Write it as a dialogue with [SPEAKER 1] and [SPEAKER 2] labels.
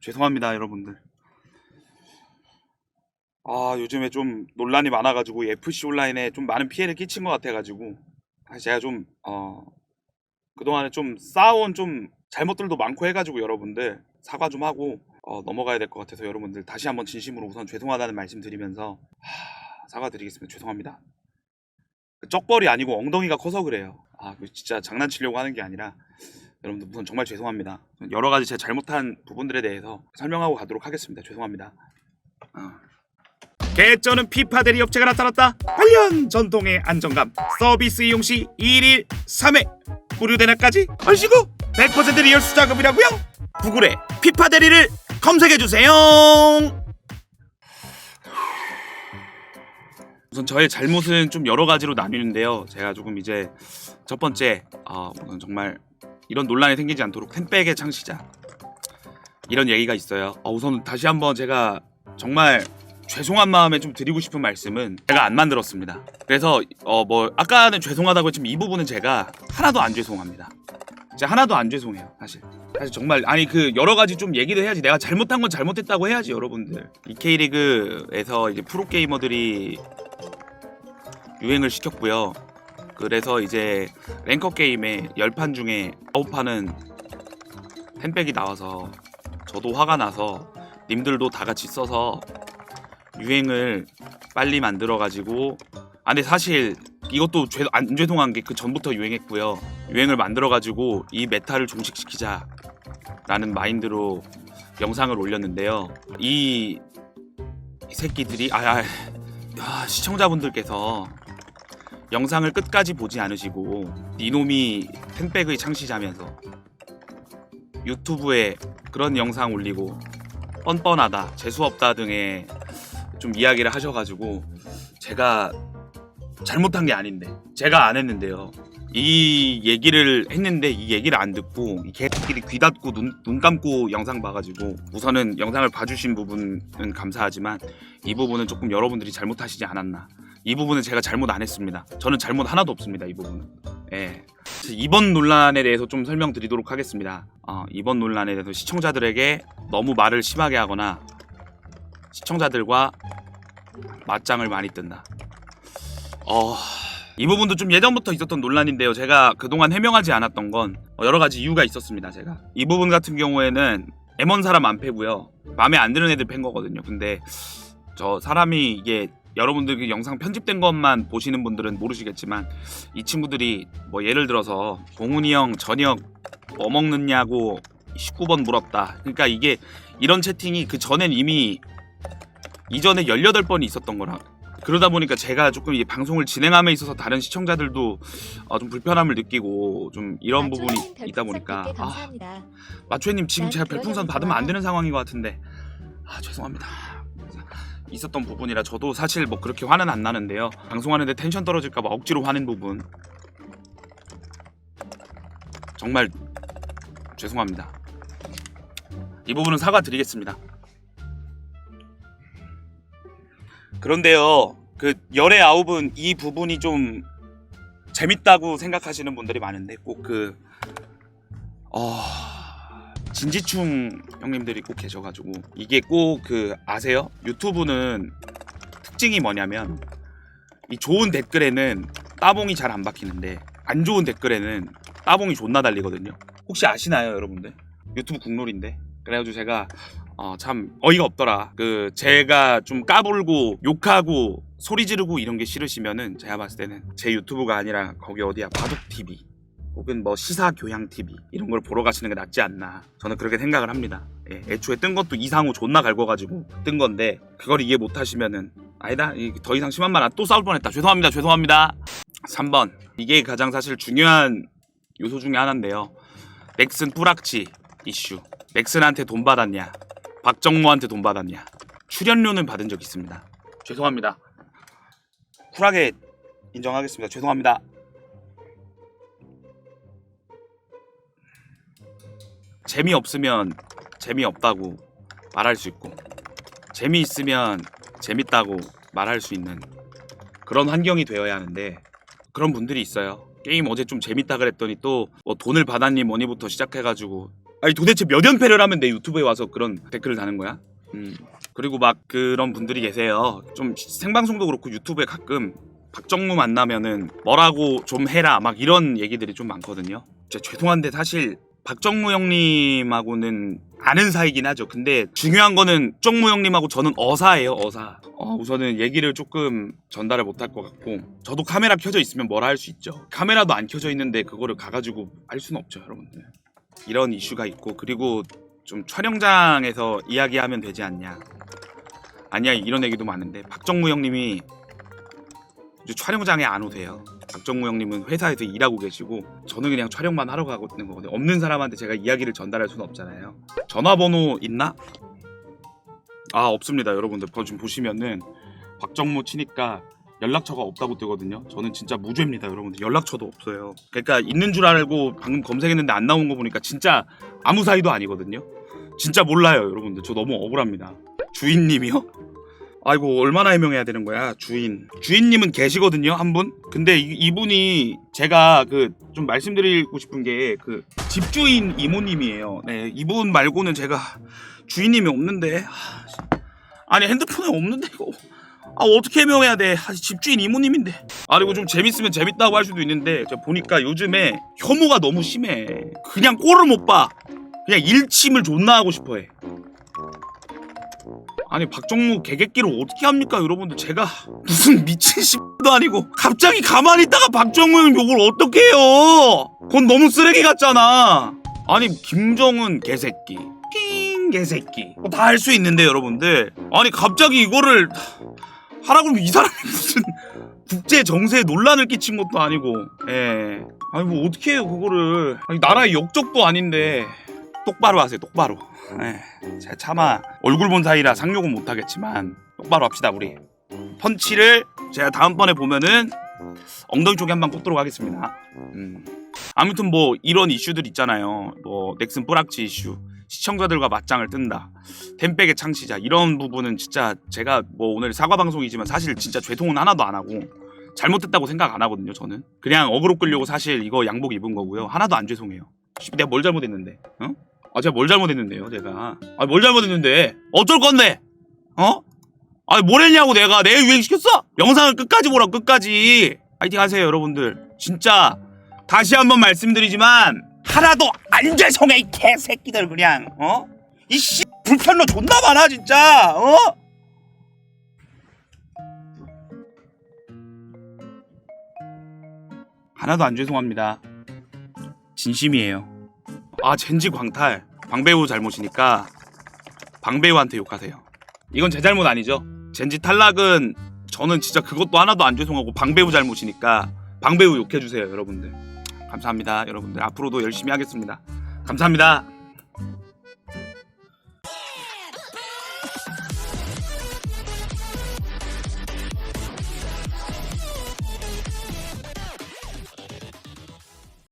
[SPEAKER 1] 죄송합니다 여러분들. 아 요즘에 좀 논란이 많아가지고 FC 온라인에 좀 많은 피해를 끼친 것 같아가지고. 제가 좀 어, 그동안에 좀 쌓아온 좀 잘못들도 많고 해가지고 여러분들 사과 좀 하고 어, 넘어가야 될 것 같아서 여러분들 다시 한번 진심으로 우선 죄송하다는 말씀 드리면서 하, 사과드리겠습니다. 죄송합니다. 그 쩍벌이 아니고 엉덩이가 커서 그래요. 아그 진짜 장난치려고 하는 게 아니라 여러분들 우선 정말 죄송합니다. 여러 가지 제가 잘못한 부분들에 대해서 설명하고 가도록 하겠습니다. 죄송합니다. 어. 개쩌는 피파 대리 업체가 나타났다. 8년 전통의 안정감 서비스 이용 시 1일 3회. 무료 대낮까지 얼씨구 100% 리얼 수작업이라고요? 구글에 피파 대리를 검색해 주세요. 우선 저의 잘못은 좀 여러 가지로 나뉘는데요. 제가 조금 이제 첫 번째 어, 정말 이런 논란이 생기지 않도록 템백의 창시자 이런 얘기가 있어요 어, 우선 다시 한번 제가 정말 죄송한 마음에 좀 드리고 싶은 말씀은 제가 안 만들었습니다. 그래서 어 뭐 아까는 죄송하다고 했지만 이 부분은 제가 하나도 안 죄송합니다. 제가 하나도 안 죄송해요. 사실. 사실 정말 아니 그 여러 가지 좀 얘기를 해야지 내가 잘못한 건 잘못했다고 해야지 여러분들. 이 K리그에서 이제 프로 게이머들이 유행을 시켰고요. 그래서 이제 랭커 게임에 10판 중에 9판은 팬백이 나와서 저도 화가 나서 님들도 다 같이 써서 유행을 빨리 만들어 가지고 아 근데 사실 이것도 죄, 안 죄송한 게 그 전부터 유행했고요. 유행을 만들어 가지고 이 메타를 종식시키자 라는 마인드로 영상을 올렸는데요. 이, 이 새끼들이 아, 아, 아 시청자분들께서 영상을 끝까지 보지 않으시고 이놈이 팬백의 창시자면서 유튜브에 그런 영상 올리고 뻔뻔하다 재수없다 등의 좀 이야기를 하셔가지고 제가 잘못한 게 아닌데 제가 안 했는데요. 이 얘기를 했는데 이 얘기를 안 듣고 이 개새끼리 귀 닫고 눈, 눈 감고 영상 봐가지고 우선은 영상을 봐주신 부분은 감사하지만 이 부분은 조금 여러분들이 잘못하시지 않았나 이 부분은 제가 잘못 안 했습니다 저는 잘못 하나도 없습니다 이 부분은 예. 이번 논란에 대해서 좀 설명드리도록 하겠습니다 어, 이번 논란에 대해서 시청자들에게 너무 말을 심하게 하거나 시청자들과 맞짱을 많이 뜬다. 어, 이 부분도 좀 예전부터 있었던 논란인데요. 제가 그동안 해명하지 않았던 건 여러 가지 이유가 있었습니다. 제가 이 부분 같은 경우에는 M1 사람 안 패고요. 마음에 안 드는 애들 팬 거거든요. 근데 저 사람이 이게 여러분들 그 영상 편집된 것만 보시는 분들은 모르시겠지만 이 친구들이 뭐 예를 들어서 공훈이 형 저녁 뭐 먹느냐고 19번 물었다. 그러니까 이게 이런 채팅이 그 전엔 이미 이전에 18번이 있었던 거라 그러다 보니까 제가 조금 이 방송을 진행함에 있어서 다른 시청자들도 어, 좀 불편함을 느끼고 좀 이런 부분이 있다 보니까 아, 마초님 지금 제가 별풍선 받으면 안 되는 상황인 것 같은데. 아 죄송합니다 있었던 부분이라 저도 사실 뭐 그렇게 화는 안 나는데요. 방송하는데 텐션 떨어질까봐 억지로 화낸 부분. 정말 죄송합니다. 이 부분은 사과드리겠습니다. 그런데요, 그 열의 아홉은 이 부분이 좀 재밌다고 생각하시는 분들이 많은데 꼭 그 어, 진지충 형님들이 꼭 계셔가지고 이게 꼭 그 아세요? 유튜브는 특징이 뭐냐면 이 좋은 댓글에는 따봉이 잘 안 박히는데 안 좋은 댓글에는 따봉이 존나 달리거든요. 혹시 아시나요, 여러분들? 유튜브 국룰인데. 그래가지고 제가 어, 참 어이가 없더라. 그 제가 좀 까불고 욕하고 소리 지르고 이런 게 싫으시면은 제가 봤을 때는 제 유튜브가 아니라 거기 어디야 바둑 TV 혹은 뭐 시사 교양 TV 이런 걸 보러 가시는 게 낫지 않나. 저는 그렇게 생각을 합니다. 예, 애초에 뜬 것도 이상호 존나 갈궈가지고 뜬 건데 그걸 이해 못 하시면은 아니다. 이- 더 이상 심한 말안또 싸울 뻔했다. 죄송합니다. 죄송합니다. 3번 이게 가장 사실 중요한 요소 중에 하나인데요. 넥슨 뿌락치 이슈. 넥슨한테 돈 받았냐? 박정모한테 돈 받았냐? 출연료는 받은 적 있습니다. 죄송합니다. 쿨하게 인정하겠습니다. 죄송합니다. 재미없으면 재미없다고 말할 수 있고 재미있으면 재밌다고 말할 수 있는 그런 환경이 되어야 하는데 그런 분들이 있어요. 게임 어제 좀 재밌다 그랬더니 또 뭐 돈을 받았니 뭐니부터 시작해가지고 아니 도대체 몇 연패를 하면 내 유튜브에 와서 그런 댓글을 다는 거야? 음. 그리고 막 그런 분들이 계세요. 좀 생방송도 그렇고 유튜브에 가끔 박정무 만나면은 뭐라고 좀 해라 막 이런 얘기들이 좀 많거든요. 죄송한데 사실 박정무 형님하고는 아는 사이긴 하죠. 근데 중요한 거는 정무 형님하고 저는 어사예요, 어사. 어, 우선은 얘기를 조금 전달을 못할 것 같고 저도 카메라 켜져 있으면 뭐라 할 수 있죠. 카메라도 안 켜져 있는데 그거를 가가지고 할 수는 없죠, 여러분들. 이런 이슈가 있고 그리고 좀 촬영장에서 이야기하면 되지 않냐. 아니야 이런 얘기도 많은데 박정무 형님이 이제 촬영장에 안 오세요. 박정무 형님은 회사에서 일하고 계시고 저는 그냥 촬영만 하러 가고 있는 거거든요. 없는 사람한테 제가 이야기를 전달할 수는 없잖아요. 전화번호 있나? 아 없습니다, 여러분들. 거 지금 보시면은 박정무 치니까 연락처가 없다고 뜨거든요. 저는 진짜 무죄입니다, 여러분들. 연락처도 없어요. 그러니까 있는 줄 알고 방금 검색했는데 안 나온 거 보니까 진짜 아무 사이도 아니거든요. 진짜 몰라요, 여러분들. 저 너무 억울합니다. 주인님이요? 아이고 얼마나 해명해야 되는 거야 주인. 주인님은 계시거든요 한 분? 근데 이, 이분이 제가 그 좀 말씀드리고 싶은 게 그 집주인 이모님이에요. 네 이분 말고는 제가 주인님이 없는데. 아니 핸드폰에 없는데 이거. 아 어떻게 해명해야 돼? 아, 집주인 이모님인데. 아 그리고 좀 재밌으면 재밌다고 할 수도 있는데 제가 보니까 요즘에 혐오가 너무 심해. 그냥 꼴을 못봐. 그냥 일침을 존나 하고 싶어해 아니 박정무 개개끼를 어떻게 합니까 여러분들? 제가 무슨 미친 씨도 아니고 갑자기 가만히 있다가 박정무 형 욕을 어떻게 해요? 그건 너무 쓰레기 같잖아. 아니 김정은 개새끼 킹 개새끼. 뭐다할 수 있는데 여러분들. 아니 갑자기 이거를 하라 그러면 이 사람이 무슨 국제 정세에 논란을 끼친 것도 아니고. 예. 아니 뭐 어떻게 해요 그거를. 아니 나라의 역적도 아닌데 똑바로 하세요 똑바로 예. 제가 차마 얼굴 본 사이라 상욕은 못하겠지만 똑바로 합시다 우리 펀치를 제가 다음번에 보면은 엉덩이 쪽에 한번 꽂도록 하겠습니다 음. 아무튼 뭐 이런 이슈들 있잖아요 뭐 넥슨 뿌락치 이슈 시청자들과 맞짱을 뜬다 템백의 창시자 이런 부분은 진짜 제가 뭐 오늘 사과 방송이지만 사실 진짜 죄송은 하나도 안 하고 잘못했다고 생각 안 하거든요 저는 그냥 어그로 끌려고 사실 이거 양복 입은 거고요 하나도 안 죄송해요 씨, 내가 뭘 잘못했는데 어? 아 제가 뭘 잘못했는데요 제가? 아 뭘 잘못했는데? 어쩔 건데? 어? 아니 뭘 했냐고 내가? 내 유행시켰어? 영상을 끝까지 보라 끝까지. 파이팅 하세요 여러분들. 진짜 다시 한번 말씀드리지만 하나도 안 죄송해 이 개새끼들 그냥. 어? 이씨 불편로 존나 많아 진짜. 어? 하나도 안 죄송합니다. 진심이에요 아 젠지 광탈. 방배우 잘못이니까 방배우한테 욕하세요. 이건 제 잘못 아니죠? 젠지 탈락은 저는 진짜 그것도 하나도 안 죄송하고 방배우 잘못이니까 방배우 욕해주세요 여러분들. 감사합니다 여러분들. 앞으로도 열심히 하겠습니다. 감사합니다